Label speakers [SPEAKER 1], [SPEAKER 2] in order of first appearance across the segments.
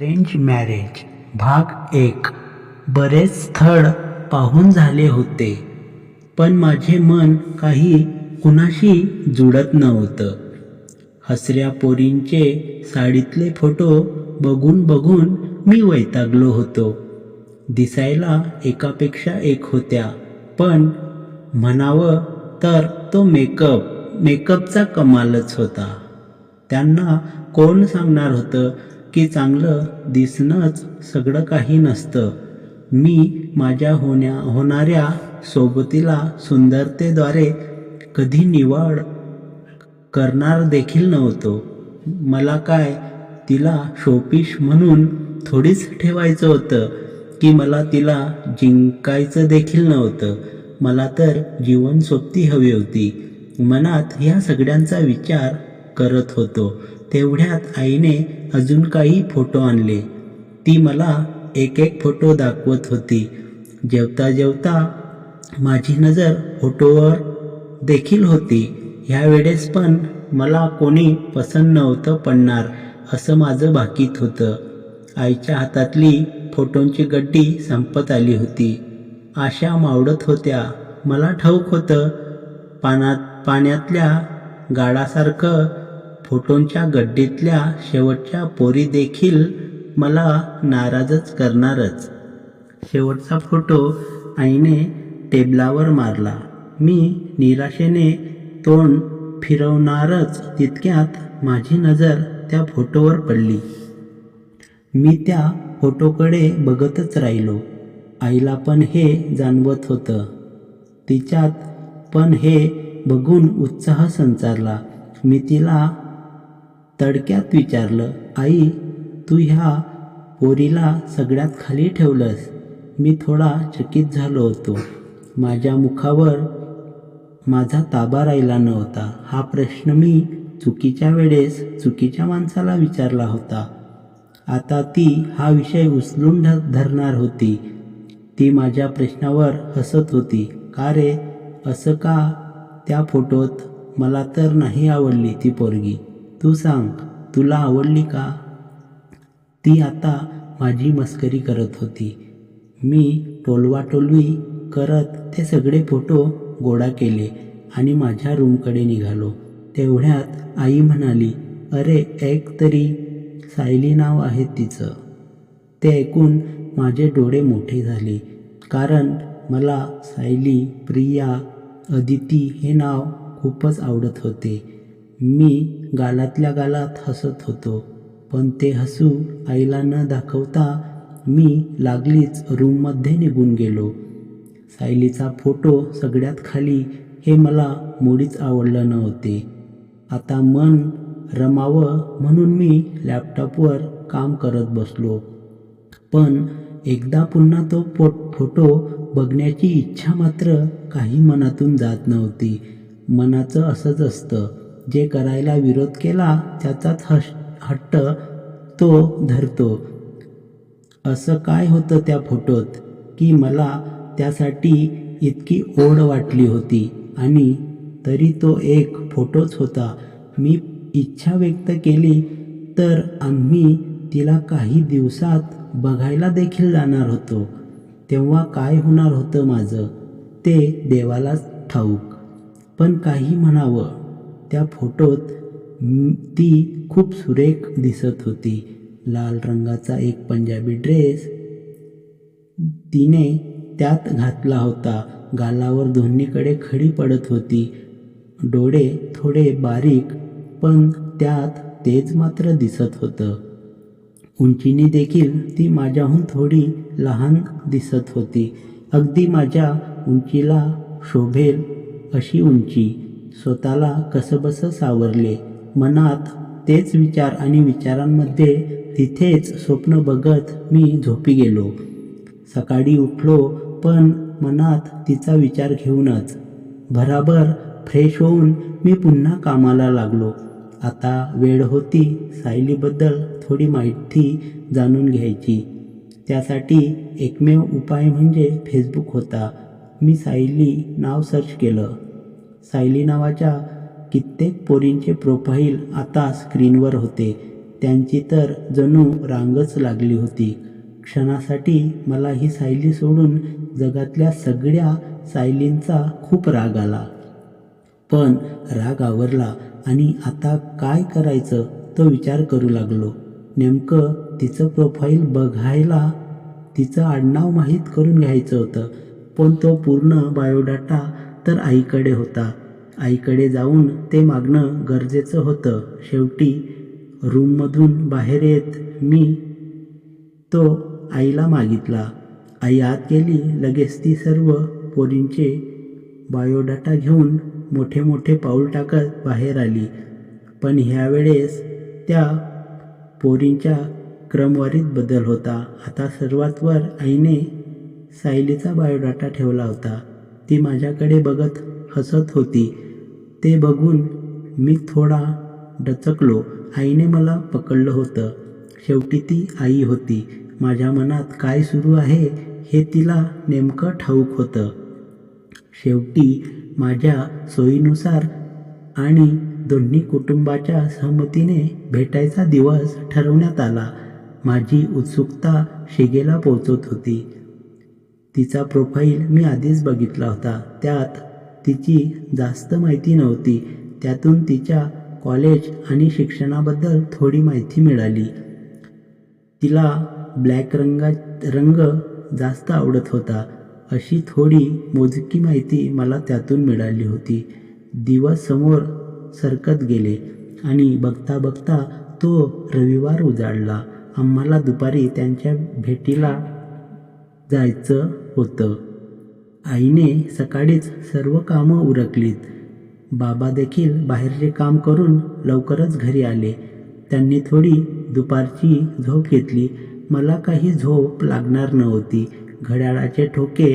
[SPEAKER 1] Arrange marriage भाग एक. बरेच स्थळ पाहून झाले होते. पण माझे मन काही कुणाशी जुळत नव्हतं. हसऱ्या पोरींचे साडीतले फोटो बघून बघून मी वैतागलो होतो. दिसायला एकापेक्षा एक होत्या. पण म्हणावं तर तो मेकअप मेकअपचा कमालच होता. त्यांना कोण सांगणार होतं? की चांगलं दिसणंच सगळं काही नसतं. मी माझ्या होण्या होणाऱ्या सोबतीला सुंदरतेद्वारे कधी निवड करणार देखील नव्हतो. मला काय तिला शोपीश म्हणून थोडीच ठेवायचं होतं की मला तिला जिंकायचं देखील नव्हतं. मला तर जीवन सोबती हवी होती. मनात ह्या सगळ्यांचा विचार करत होतो. तेवढ्यात आईने अजून काही फोटो आणले. ती मला एक एक फोटो दाखवत होती. जेवता जेवता माझी नजर फोटोवर देखील होती. ह्या वेळेस पण मला कोणी पसंत नव्हतं पडणार असं माझं भाकीत होतं. आईच्या हातातली फोटोंची गड्डी संपत आली होती. आशा मावडत होत्या. मला ठाऊक होतं पाण्यात पाण्यातल्या गाडासारखं फोटोंच्या गड्डीतल्या शेवटच्या पोरी देखील मला नाराजच करणारच. शेवटचा फोटो आईने टेबलावर मारला. मी निराशेने तोंड फिरवणारच तितक्यात माझी नजर त्या फोटोवर पडली. मी त्या फोटोकडे बघतच राहिलो. आईला पण हे जाणवत होतं. तिच्यात पण हे बघून उत्साह संचारला. मी तिला तडक्यात विचारलं आई तू ह्या पोरीला सगळ्यात खाली ठेवलंस. मी थोडा चकित झालो होतो. माझ्या मुखावर माझा ताबा राहिला नव्हता. हा प्रश्न मी चुकीच्या वेळेस चुकीच्या माणसाला विचारला होता. आता ती हा विषय उचलून धरणार होती. ती माझ्या प्रश्नावर हसत होती. का रे? असं का? त्या फोटोत मला तर नाही आवडली ती पोरगी. तू सांग तुला आवडली का? ती आता माझी मस्करी करत होती. मी टोलवाटोलवी करत ते सगळे फोटो गोळा केले आणि माझ्या रूमकडे निघालो. तेवढ्यात आई म्हणाली अरे एक तरी. सायली नाव आहे तिचं. ते ऐकून माझे डोळे मोठे झाले कारण मला सायली प्रिया अदिती हे नाव खूपच आवडत होते. मी गालातल्या गालात हसत होतो पण ते हसू आईला न दाखवता मी लागलीच रूममध्ये निघून गेलो. सायलीचा फोटो सगळ्यात खाली हे मला मुळीच आवडलं नव्हते. आता मन रमावं म्हणून मी लॅपटॉपवर काम करत बसलो. पण एकदा पुन्हा तो फो फोटो बघण्याची इच्छा मात्र काही मनातून जात नव्हती. मनाचं असंच असतं. जे करायला विरोध केला त्याचाच हश हट्ट तो धरतो. असं काय होतं त्या फोटोत? की मला त्यासाठी इतकी ओढ वाटली होती आणि तरी तो एक फोटोच होता. मी इच्छा व्यक्त केली तर आम्ही तिला काही दिवसात बघायला देखील जाणार होतो. तेव्हा काय होणार होतं माझं? ते देवालाच ठाऊक. पण काही म्हणावं. त्या फोटोत ती खूप सुरेख दिसत होती. लाल रंगाचा एक पंजाबी ड्रेस तिने त्यात घातला होता. गालावर दोन्हीकडे खडी पडत होती. डोळे थोडे बारीक पण त्यात तेज मात्र दिसत होतं. उंचीने देखील ती माझ्याहून थोडी लहान दिसत होती. अगदी माझ्या उंचीला शोभेल अशी उंची. स्वतःला कसंबसं सावरले. मनात तेच विचार आणि विचारांमध्ये तिथेच स्वप्न बघत मी झोपी गेलो. सकाळी उठलो पण मनात तिचा विचार घेऊनच. भराभर फ्रेश होऊन मी पुन्हा कामाला लागलो. आता वेळ होती सायलीबद्दल थोडी माहिती जाणून घ्यायची. त्यासाठी एकमेव उपाय म्हणजे फेसबुक होता. मी सायली नाव सर्च केलं. सायली नावाच्या कित्येक पोरींचे प्रोफाईल आता स्क्रीनवर होते. त्यांची तर जणू रांगच लागली होती. क्षणासाठी मला ही सायली सोडून जगातल्या सगळ्या सायलींचा खूप राग आला. पण राग आवरला आणि आता काय करायचं तो विचार करू लागलो. नेमकं तिचं प्रोफाईल बघायला तिचं आडनाव माहीत करून घ्यायचं होतं. पण तो पूर्ण बायोडाटा तर आईकडे होता. आईकडे जाऊन ते मागणं गरजेचं होतं. शेवटी रूममधून बाहेर येत मी तो आईला मागितला. आई आत गेली. लगेच ती सर्व पोरींचे बायोडाटा घेऊन मोठे मोठे पाऊल टाकत बाहेर आली. पण ह्यावेळेस त्या पोरींच्या क्रमवारीत बदल होता. आता सर्वात वर आईने सायलीचा बायोडाटा ठेवला होता. ती माझ्याकडे बघत हसत होती. ते बघून मी थोडा डचकलो. आईने मला पकडलं होतं. शेवटी ती आई होती. माझ्या मनात काय सुरू आहे हे तिला नेमकं ठाऊक होतं. शेवटी माझ्या सोयीनुसार आणि दोन्ही कुटुंबाच्या सहमतीने भेटायचा दिवस ठरवण्यात आला. माझी उत्सुकता शिगेला पोचत होती. तिचा प्रोफाईल मी आधीच बघितला होता. त्यात तिची जास्त माहिती नव्हती. त्यातून तिच्या कॉलेज आणि शिक्षणाबद्दल थोडी माहिती मिळाली. तिला ब्लॅक रंगा रंग जास्त आवडत होता. अशी थोडी मोजकी माहिती मला त्यातून मिळाली होती. दिवस समोर सरकत गेले आणि बघता बघता तो रविवार उजाडला. आम्हाला दुपारी त्यांच्या भेटीला जायचं होतं. आईने सकाळीच सर्व कामं उरकलीत. बाबा देखील बाहेरचे काम करून लवकरच घरी आले. त्यांनी थोडी दुपारची झोप घेतली. मला काही झोप लागणार नव्हती. घड्याळाचे ठोके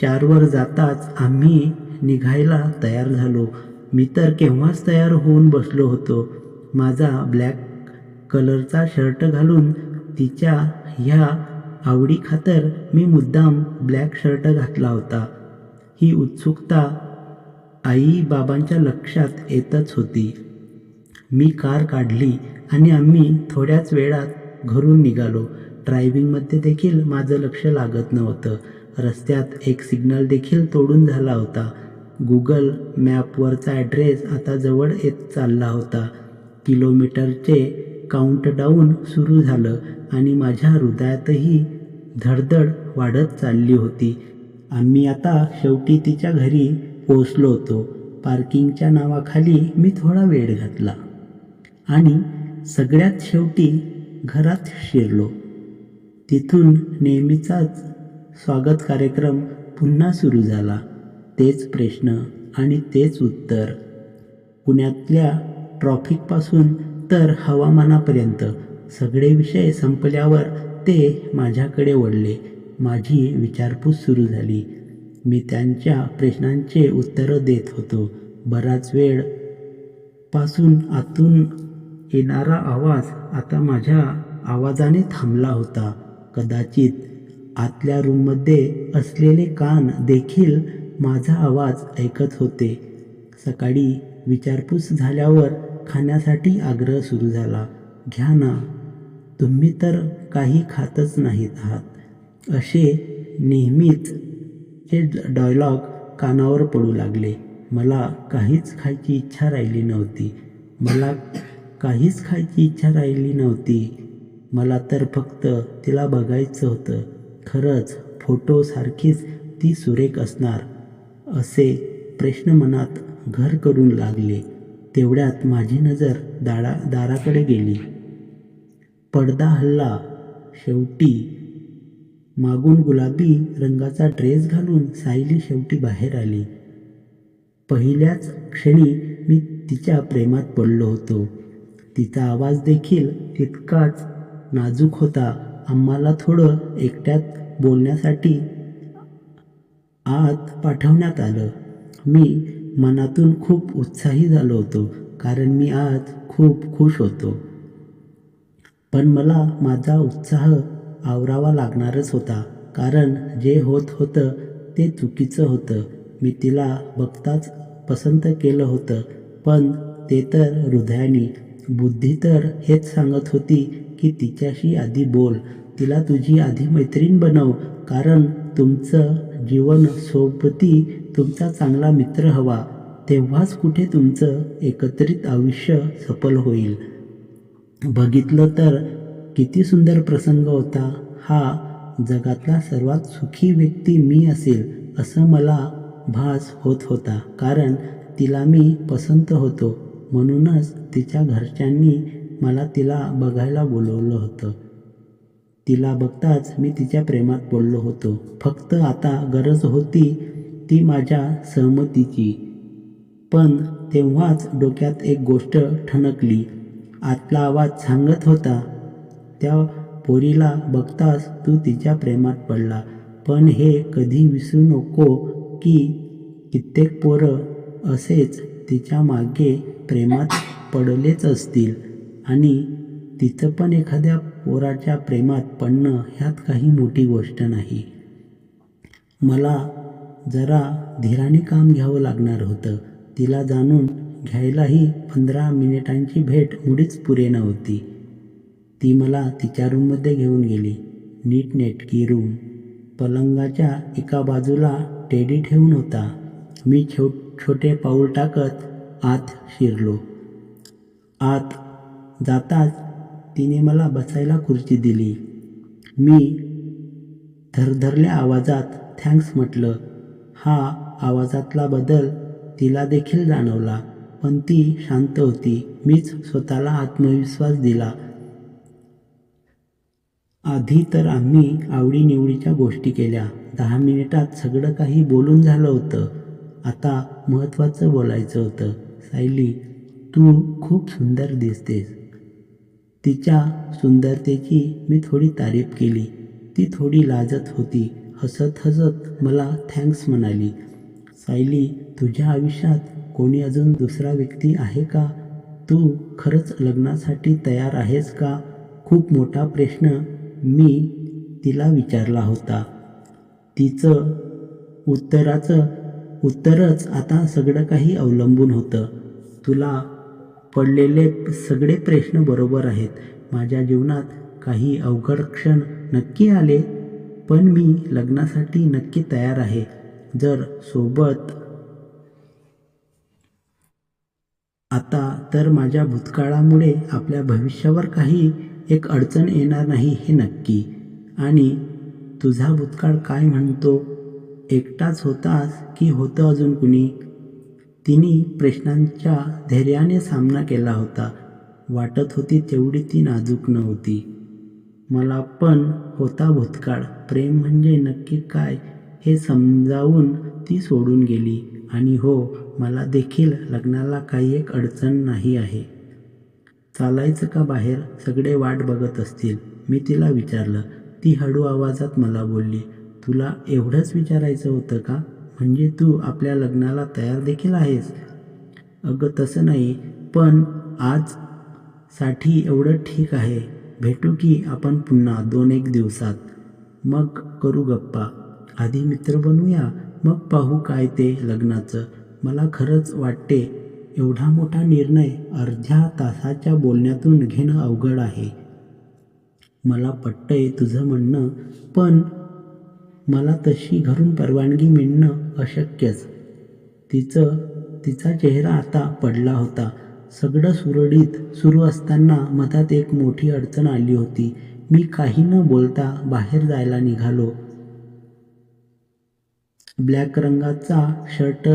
[SPEAKER 1] चारवर जाताच आम्ही निघायला तयार झालो. मी तर केव्हाच तयार होऊन बसलो होतो. माझा ब्लॅक कलरचा शर्ट घालून तिच्या ह्या आवडी खातर मी मुद्दाम ब्लॅक शर्ट घातला होता. ही उत्सुकता आई बाबांच्या लक्षात येतच होती. मी कार काढली आणि आम्ही थोड्याच वेळात घरून निघालो. ड्रायव्हिंगमध्ये देखील माझं लक्ष लागत नव्हतं. रस्त्यात एक सिग्नल देखील तोडून झाला होता. गुगल मॅपवरचा ॲड्रेस आता जवळ येत चालला होता. किलोमीटरचे काउंटडाऊन सुरू झालं आणि माझ्या हृदयातही धडधड वाढत चालली होती. आम्ही आता शेवटी तिच्या घरी पोचलो होतो. पार्किंगच्या नावाखाली मी थोडा वेळ घातला आणि सगळ्यात शेवटी घरात शिरलो. तिथून नेहमीचाच स्वागत कार्यक्रम पुन्हा सुरू झाला. तेच प्रश्न आणि तेच उत्तर. पुण्यातल्या ट्रॉफिकपासून तर हवामानापर्यंत सगळे विषय संपल्यावर ते माझ्याकडे वळले. माझी विचारपूस सुरू झाली. मी त्यांच्या प्रश्नांचे उत्तरं देत होतो. बराच वेळपासून आतून येणारा आवाज आता माझ्या आवाजाने थांबला होता. कदाचित आतल्या रूममध्ये असलेले कान देखील माझा आवाज ऐकत होते. सकाळी विचारपूस झाल्यावर खाण्यासाठी आग्रह सुरू झाला. घ्या ना. तुम्ही तर काही खातच नाहीत आहात. असे नेहमीच हे डायलॉग कानावर पडू लागले. मला काहीच खायची इच्छा राहिली नव्हती. मला काहीच खायची इच्छा राहिली नव्हती. मला तर फक्त तिला बघायचं होतं. खरंच फोटोसारखीच ती सुरेख असणार असे प्रश्न मनात घर करून लागले. तेवढ्यात माझी नजर दाडा दाराकडे गेली. पडदा हल्ला. शेवटी मागून गुलाबी रंगाचा ड्रेस घालून सायली शेवटी बाहेर आली. पहिल्याच क्षणी मी तिच्या प्रेमात पडलो होतो. तिचा आवाज देखील तितकाच नाजूक होता. आम्हाला थोडं एकट्यात बोलण्यासाठी आत पाठवण्यात आलं. मी मनातून खूप उत्साही झालो होतो कारण मी आज खूप खुश होतो. पण मला माझा उत्साह आवरावा लागणारच होता. कारण जे होत होतं ते चुकीचं होतं. मी तिला बघताच पसंत केलं होतं. पण ते तर हृदयाने. बुद्धी तर हेच सांगत होती की तिच्याशी आधी बोल. तिला तुझी आधी मैत्रीण बनव. कारण तुमचं जीवन सोबती तुमचा चांगला मित्र हवा. तेव्हाच कुठे तुमचं एकत्रित आयुष्य सफल होईल. बघितलं तर किती सुंदर प्रसंग होता. हा जगातला सर्वात सुखी व्यक्ती मी असेल असं मला भास होत होता. कारण तिला मी पसंत होतो. म्हणूनच तिच्या घरच्यांनी मला तिला बघायला बोलवलं होतं. तिला बघताच मी तिच्या प्रेमात पडलो होतो. फक्त आता गरज होती ती माझ्या सहमतीची. पण तेव्हाच डोक्यात एक गोष्ट ठणकली. आतला आवाज सांगत होता त्या पोरीला बघताच तू तिच्या प्रेमात पडला. पण हे कधी विसरू नको की कित्येक पोरं असेच तिच्यामागे प्रेमात पडलेच असतील. आणि तिचं पण एखाद्या पोराच्या प्रेमात पडणं ह्यात काही मोठी गोष्ट नाही. मला जरा धीराने काम घ्यावं लागणार होतं. तिला जाणून घ्यायलाही पंधरा मिनिटांची भेट मुळीच पुरे नव्हती. ती मला तिच्या रूममध्ये घेऊन गेली. नीटनेटकी रूम पलंगाच्या एका बाजूला टेडी ठेवून होता. मी छो छोटे पाऊल टाकत आत शिरलो. आत जाताच तिने मला बसायला खुर्ची दिली. मी धरधरल्या आवाजात थँक्स म्हटलं. हा आवाजातला बदल तिला देखील जाणवला. पण ती शांत होती. मीच स्वतःला आत्मविश्वास दिला. आधी तर आम्ही आवडीनिवडीच्या गोष्टी केल्या. दहा मिनिटात सगळं काही बोलून झालं होतं. आता महत्त्वाचं बोलायचं होतं. सायली तू खूप सुंदर दिसतेस. तिच्या सुंदरतेची मी थोडी तारीफ केली. ती थोडी लाजत होती. हसत हसत मला थँक्स म्हणाली. सायली तुझ्या आयुष्यात कोणी अजून दुसरा व्यक्ती आहे का? तू खरंच लग्नासाठी तयार आहेस का? खूप मोठा प्रश्न मी तिला विचारला होता. तिचं उत्तराचं उत्तरच आता सगळं काही अवलंबून होतं. तुला पडलेले सगळे प्रश्न बरोबर आहेत. माझ्या जीवनात काही अवघड क्षण नक्की आले पण मी लग्नासाठी नक्की तयार आहे. जर सोबत आता तर माझ्या भूतकाळामुळे आपल्या भविष्यावर काही एक अडचण येणार नाही हे नक्की. आणि तुझा भूतकाळ काय म्हणतो? एकटाच होतास की होतं अजून कुणी? तिने प्रश्नांच्या धैर्याने सामना केला होता. वाटत होती तेवढी ती नाजूक नव्हती. मला पण होता भूतकाळ. प्रेम म्हणजे नक्की काय हे समजावून ती सोडून गेली. आणि हो मला देखील लग्नाला काही एक अडचण नाही आहे. चालायचं का बाहेर? सगळे वाट बघत असतील. मी तिला विचारलं. ती हळू आवाजात मला बोलली तुला एवढंच विचारायचं होतं का? म्हणजे तू आपल्या लग्नाला तयार देखील आहेस? अगं तसं नाही पण आज साठी एवढं ठीक आहे. भेटू की आपण पुन्हा दोन एक दिवसात? मग करू गप्पा. आधी मित्र बनूया मग पाहू काय ते लग्नाचं. मला खरंच वाटते एवढा मोठा निर्णय अर्ध्या तासाच्या बोलण्यातून घेणं अवघड आहे. मला पटतंय तुझं म्हणणं पण मला तशी घरून परवानगी मिळणं अशक्यच. तिचं तिचा चेहरा आता पडला होता. सगळं सुरळीत सुरू असताना मधात एक मोठी अडचण आली होती. मी काही न बोलता बाहेर जायला निघालो. ब्लॅक रंगाचा शर्ट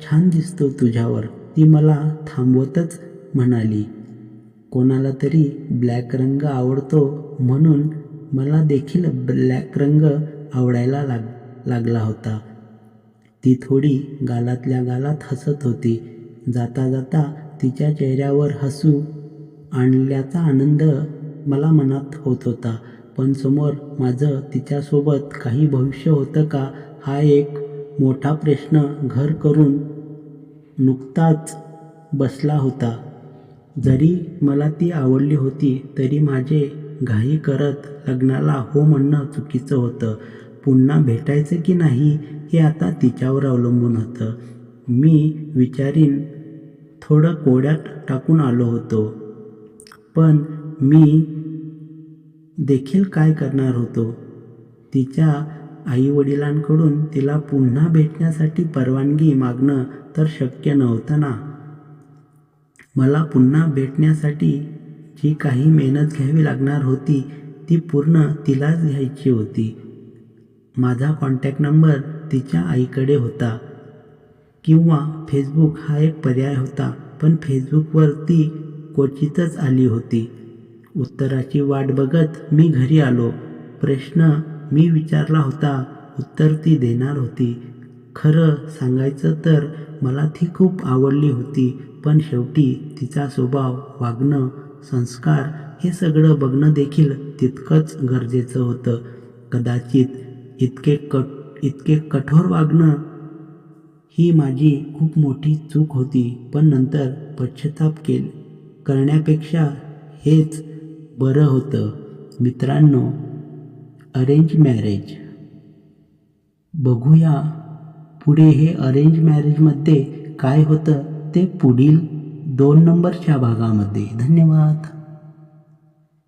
[SPEAKER 1] छान दिसतो तुझ्यावर. ती मला थांबवतच म्हणाली. कोणाला तरी ब्लॅक रंग आवडतो म्हणून मला देखील ब्लॅक रंग आवडायला लाग लागला होता. ती थोडी गालातल्या गालात हसत होती. जाता जाता तिच्या चेहऱ्यावर हसू आणल्याचा आनंद मला मनात होत होता. पण समोर माझं तिच्यासोबत काही भविष्य होतं का हा एक मोठा प्रश्न घर करून नुकताच बसला होता. जरी मला ती आवडली होती तरी माझे घाई करत लग्नाला हो म्हणणं चुकीचं होतं. पुन्हा भेटायचं की नाही हे आता तिच्यावर अवलंबून होतं. मी विचारीन थोडं कोड्यात टाकून आलो होतो. पण मी देखील काय करणार होतो? तिच्या आईवडिलांकडून तिला पुन्हा भेटण्यासाठी परवानगी मागणं तर शक्य नव्हतं ना. मला पुन्हा भेटण्यासाठी जी काही मेहनत घ्यावी लागणार होती ती पूर्ण तिलाच घ्यायची होती. माझा कॉन्टॅक्ट नंबर तिच्या आईकडे होता. किंवा फेसबुक हा एक पर्याय होता पण फेसबुकवर ती क्वचितच आली होती. उत्तराची वाट बघत मी घरी आलो. प्रश्न मी विचारला होता उत्तर ती देणार होती. खरं सांगायचं तर मला ती खूप आवडली होती पण शेवटी तिचा स्वभाव वागणं संस्कार हे सगळं बघणं देखील तितकंच गरजेचं होतं. कदाचित इतके कट इतके कठोर वागणं ही माझी खूप मोठी चूक होती पण नंतर पश्चाताप केल करण्यापेक्षा हेच बरं होतं. मित्रांनो अरेंज मॅरेज. बघूया पुढे हे अरेंज मॅरेजमध्ये काय होतं ते पुढील दोन नंबरच्या भागामध्ये. धन्यवाद.